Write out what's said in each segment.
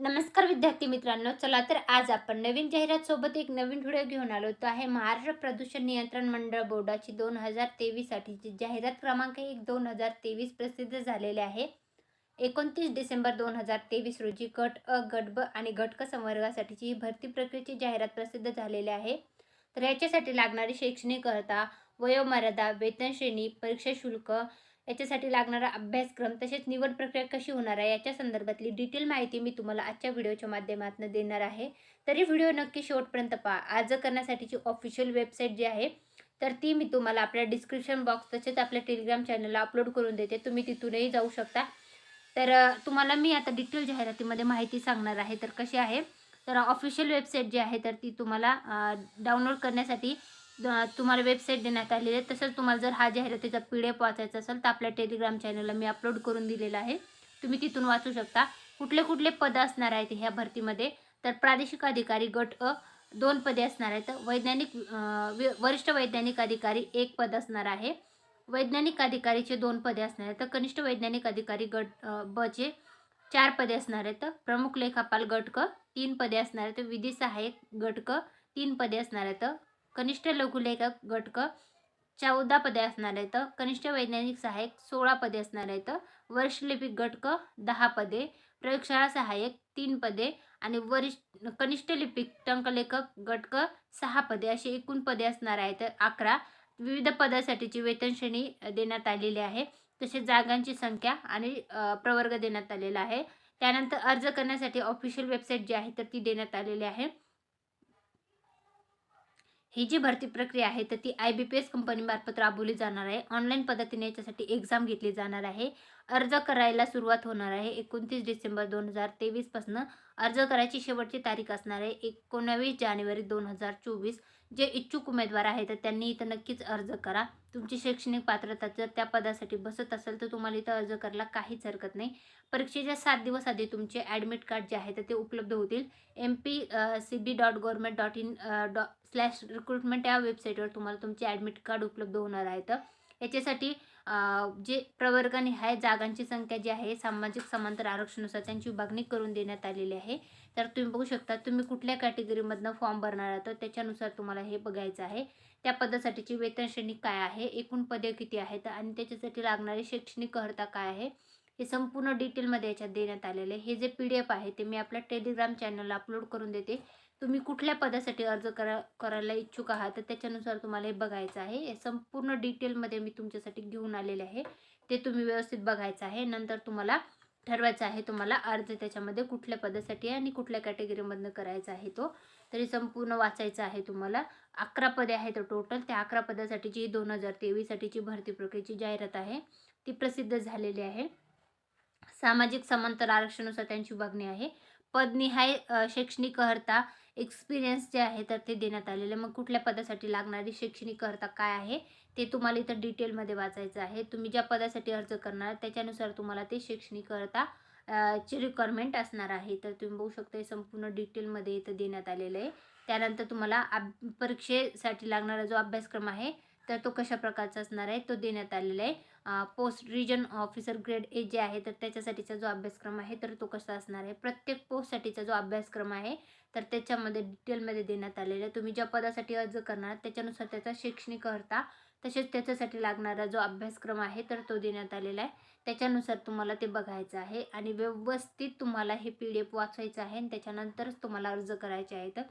नमस्कार विद्यार्थी मित्रांनो चला तर आज आपण नवीन जाहिरात सोबत एक नवीन व्हिडिओ घेऊन आलो तो आहे महाराष्ट्र प्रदूषण नियंत्रण मंडळ बोर्डाची दोन हजार तेवीससाठीची जाहिरात क्रमांक एक दोन हजार तेवीस प्रसिद्ध झालेले आहे. एकोणतीस डिसेंबर दोन हजार तेवीस रोजी गट अ गट ब आणि घटक संवर्गासाठीची ही भरती प्रक्रियेची जाहिरात प्रसिद्ध झालेली आहे. तर याच्यासाठी लागणारी शैक्षणिक अर्हता वयोमर्यादा वेतन श्रेणी परीक्षा शुल्क याच्यासाठी लागणारा अभ्यासक्रम तसेच निवड प्रक्रिया कशी होणार आहे याच्या संदर्भातली डिटेल माहिती मी तुम्हाला आजच्या व्हिडिओच्या माध्यमातून देणार आहे. तरी व्हिडिओ नक्की शेवटपर्यंत पहा. अर्ज करण्यासाठीची ऑफिशियल वेबसाईट जी आहे तर ती मी तुम्हाला आपल्या डिस्क्रिप्शन बॉक्स तसेच आपल्या टेलिग्राम चॅनलला अपलोड करून देते. तुम्ही तिथूनही जाऊ शकता. तर तुम्हाला मी आता डिटेल जाहिरातीमध्ये माहिती सांगणार आहे. तर कशी आहे? तर ऑफिशियल वेबसाईट जी आहे तर ती तुम्हाला डाउनलोड करण्यासाठी तुम्हाला वेबसाईट देण्यात आलेली आहे. तसंच तुम्हाला जर हा जाहिरातीचा पी डी एफ वाचायचा असेल तर आपल्या टेलिग्राम चॅनलला मी अपलोड करून दिलेला आहे. तुम्ही तिथून वाचू शकता. कुठले कुठले पद असणार आहेत ह्या भरतीमध्ये? तर प्रादेशिक अधिकारी गट अ दोन पदे असणार आहेत. वैज्ञानिक वरिष्ठ वैज्ञानिक अधिकारी एक पद असणार आहे. वैज्ञानिक अधिकारीचे दोन पदे असणार आहेत. तर कनिष्ठ वैज्ञानिक अधिकारी गट बचे चार पदे असणार आहेत. प्रमुख लेखापाल गटक तीन पदे असणार आहेत. विधी सहाय्यक गटक तीन पदे असणार आहेत. कनिष्ठ लघुलेखक गट क चौदा पदे असणार आहेत. कनिष्ठ वैज्ञानिक सहाय्यक सोळा पदे असणार आहेत. वरिष्ठ लिपिक गट क दहा पदे. प्रयोगशाळा सहाय्यक तीन पदे. आणि वरिष्ठ कनिष्ठ लिपिक टंकलेखक गट क सहा पदे. अशी एकूण पदे असणार आहेत. अकरा. विविध पदासाठीची वेतन श्रेणी देण्यात आलेली आहे. तसेच जागांची संख्या आणि प्रवर्ग देण्यात आलेला आहे. त्यानंतर अर्ज करण्यासाठी ऑफिशियल वेबसाईट जी आहे तर ती देण्यात आलेली आहे. ही जी भरती प्रक्रिया आहे तर ती आय बी पी एस कंपनीमार्फत राबवली जाणार आहे. ऑनलाईन पद्धतीने याच्यासाठी एक्झाम घेतली जाणार आहे. अर्ज करायला सुरुवात होणार आहे. एकोणतीस डिसेंबर दोन हजार तेवीसपासून अर्ज करायची शेवटची तारीख असणार आहे. एकोणावीस जानेवारी दोन हजार चोवीस. जे इच्छुक उमेदवार आहेत तर त्यांनी इथं नक्कीच अर्ज करा. तुमची शैक्षणिक पात्रता जर त्या पदासाठी बसत असेल तर तुम्हाला इथं अर्ज करायला काहीच हरकत नाही. परीक्षेच्या सात दिवस आधी तुमचे ॲडमिट कार्ड जे आहे तर ते उपलब्ध होतील. M P C B dot government dot in Dr slash recruitment या वेबसाईटवर तुम्हाला तुमचे ॲडमिट कार्ड उपलब्ध होणार आहेत याच्यासाठी जे प्रवर्गाने आहे जागांची संख्या जी आहे सामाजिक समांतर आरक्षणानुसार त्यांची विभागणी करून देण्यात आलेली आहे. तर तुम्ही बघू शकता तुम्ही कुठल्या कॅटेगरीमधनं फॉर्म भरणार आहात तर त्याच्यानुसार तुम्हाला हे बघायचं आहे. त्या पदासाठीची वेतन श्रेणी काय आहे एकूण पदे किती आहेत आणि त्याच्यासाठी लागणारी शैक्षणिक अर्हता काय आहे हे संपूर्ण डिटेलमध्ये याच्यात देण्यात आलेलं आहे. हे जे पी डी एफ आहे ते मी आपल्या टेलिग्राम चॅनलला अपलोड करून देते. तुम्ही कुठल्या पदासाठी अर्ज करा करायला इच्छुक आहात तर त्याच्यानुसार तुम्हाला हे बघायचं आहे. हे संपूर्ण डिटेलमध्ये मी तुमच्यासाठी घेऊन आलेले आहे. ते तुम्ही व्यवस्थित बघायचं आहे. नंतर तुम्हाला ठरवायचं आहे तुम्हाला अर्ज त्याच्यामध्ये कुठल्या पदासाठी आहे आणि कुठल्या कॅटेगरीमधनं करायचा आहे तो. तरी संपूर्ण वाचायचं आहे तुम्हाला. अकरा पदे आहेत टोटल त्या अकरा पदासाठीची दोन हजार तेवीससाठीची भरती प्रक्रियेची जाहिरात आहे ती प्रसिद्ध झालेली आहे. सामाजिक समांतर आरक्षणानुसार त्यांची विभागणी आहे. पदनिहाय शैक्षणिक अर्हता एक्सपिरियन्स जे आहे तर ते देण्यात आलेले. मग कुठल्या पदासाठी लागणारी शैक्षणिक अर्हता काय आहे? ते तुम्हाला इथं डिटेलमध्ये वाचायचं आहे. तुम्ही ज्या पदासाठी अर्ज करणार त्याच्यानुसार तुम्हाला ते शैक्षणिक अर्हता ची रिक्वायरमेंट असणार आहे. तर तुम्ही बघू शकता हे संपूर्ण डिटेलमध्ये इथं देण्यात आलेलं आहे. त्यानंतर तुम्हाला परीक्षेसाठी लागणारा जो अभ्यासक्रम आहे तर तो कशा प्रकारचा असणार आहे तो देण्यात आलेला आहे. Post region officer grade A जे आहे तर त्याच्यासाठीचा जो अभ्यासक्रम आहे तर तो कसा असणार आहे? प्रत्येक पोस्टसाठीचा जो अभ्यासक्रम आहे तर त्याच्यामध्ये डिटेलमध्ये देण्यात आलेला आहे. तुम्ही ज्या पदासाठी अर्ज करणार त्याच्यानुसार त्याचा शैक्षणिक करता तसेच त्याच्यासाठी लागणारा जो अभ्यासक्रम आहे तर तो देण्यात आलेला आहे. त्याच्यानुसार तुम्हाला ते बघायचं आहे आणि व्यवस्थित तुम्हाला हे पी डी एफ वाचायचं आहे आणि त्याच्यानंतरच तुम्हाला अर्ज करायचे आहे तर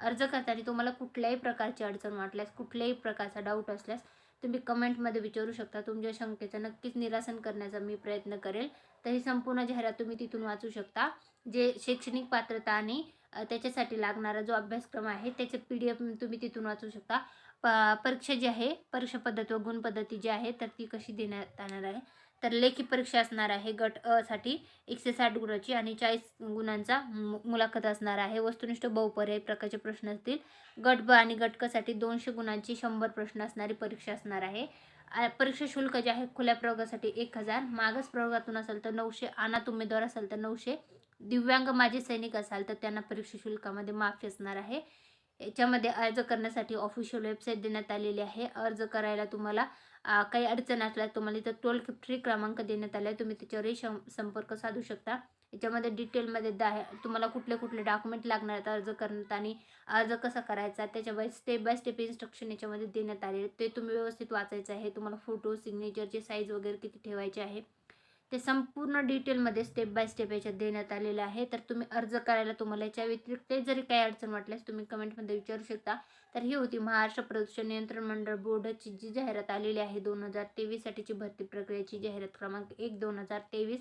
अर्ज करताना तुम्हाला कुठल्याही प्रकारची अडचण वाटल्यास कुठल्याही प्रकारचा डाऊट असल्यास तुम्ही कमेंटमध्ये विचारू शकता. तुमच्या शंकेचं नक्कीच निरासन करण्याचा मी प्रयत्न करेल. तर ही संपूर्ण जाहिरात तुम्ही तिथून वाचू शकता. जे शैक्षणिक पात्रता आणि त्याच्यासाठी लागणारा जो अभ्यासक्रम आहे त्याचे पी डी एफ तुम्ही तिथून वाचू शकता. प परीक्षा जी आहे परीक्षा पद्धत व गुण पद्धती जी आहे तर ती कशी देण्यात येणार आहे? तर लेखी परीक्षा असणार आहे. गट अ साठी एकशे साठ गुणाची आणि चाळीस गुणांचा मु- मुलाखत असणार आहे. वस्तुनिष्ठ बहुपर्याय प्रकारचे प्रश्न असतील. गट ब आणि गट क साठी दोनशे गुणांची शंभर प्रश्न असणारी परीक्षा असणार आहे. परीक्षा शुल्क जे आहे खुल्या प्रयोगासाठी एक हजार. मागास प्रयोगातून असेल तर नऊशे अनाथ उमेदवार असेल तर नऊशे. दिव्यांग माझे सैनिक असाल तर त्यांना परीक्षा शुल्कामध्ये माफी असणार आहे. याच्यामध्ये अर्ज करण्यासाठी ऑफिशियल वेबसाईट देण्यात आलेली आहे. अर्ज करायला तुम्हाला काही अडचण असल्यास तुम्हाला इथं टोल फ्री क्रमांक देण्यात आला आहे तुम्ही त्याच्यावरही संपर्क साधू शकता. याच्यामध्ये डिटेलमध्ये दा तुम्हाला कुठले कुठले डॉक्युमेंट लागणार आहेत अर्ज आणि अर्ज कसा करायचा त्याच्यावर स्टेप बाय स्टेप इन्स्ट्रक्शन याच्यामध्ये देण्यात आले ते तुम्ही व्यवस्थित वाचायचं आहे. तुम्हाला फोटो सिग्नेचरची साईज वगैरे किती ठेवायचे आहे. ते संपूर्ण डिटेलमध्ये स्टेप बाय स्टेप याच्यात देण्यात आलेलं आहे. तर तुम्ही अर्ज करायला तुम्हाला याच्या व्यतिरिक्त जरी काही अडचण वाटल्यास तुम्ही कमेंटमध्ये विचारू शकता. तर ही होती महाराष्ट्र प्रदूषण नियंत्रण मंडळ बोर्डाची जी जाहिरात आलेली आहे दोन हजार तेवीससाठीची भरती प्रक्रियेची जाहिरात क्रमांक एक दोन हजार तेवीस.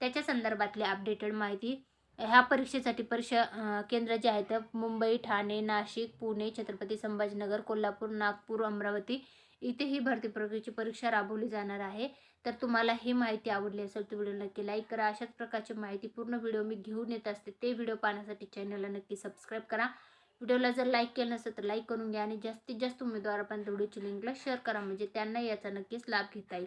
त्याच्या संदर्भातली अपडेटेड माहिती. ह्या परीक्षेसाठी परीक्षा केंद्र जे आहेत मुंबई ठाणे नाशिक पुणे छत्रपती संभाजीनगर कोल्हापूर नागपूर अमरावती इथे ही भरती प्रक्रियेची परीक्षा राबवली जाणार आहे. तर तुम्हाला ही माहिती आवडली असेल तर व्हिडिओ नक्की लाईक करा. अशाच प्रकारची माहिती पूर्ण व्हिडिओ मी घेऊन येत असते. ते व्हिडिओ पाहण्यासाठी चॅनलला नक्की सबस्क्राईब करा. व्हिडिओला जर लाईक केलं नसेल तर लाईक करून घ्या आणि जास्तीत जास्त उमेदवारापर्यंत व्हिडिओची लिंकला शेअर करा. म्हणजे त्यांना याचा नक्कीच लाभ घेता येईल.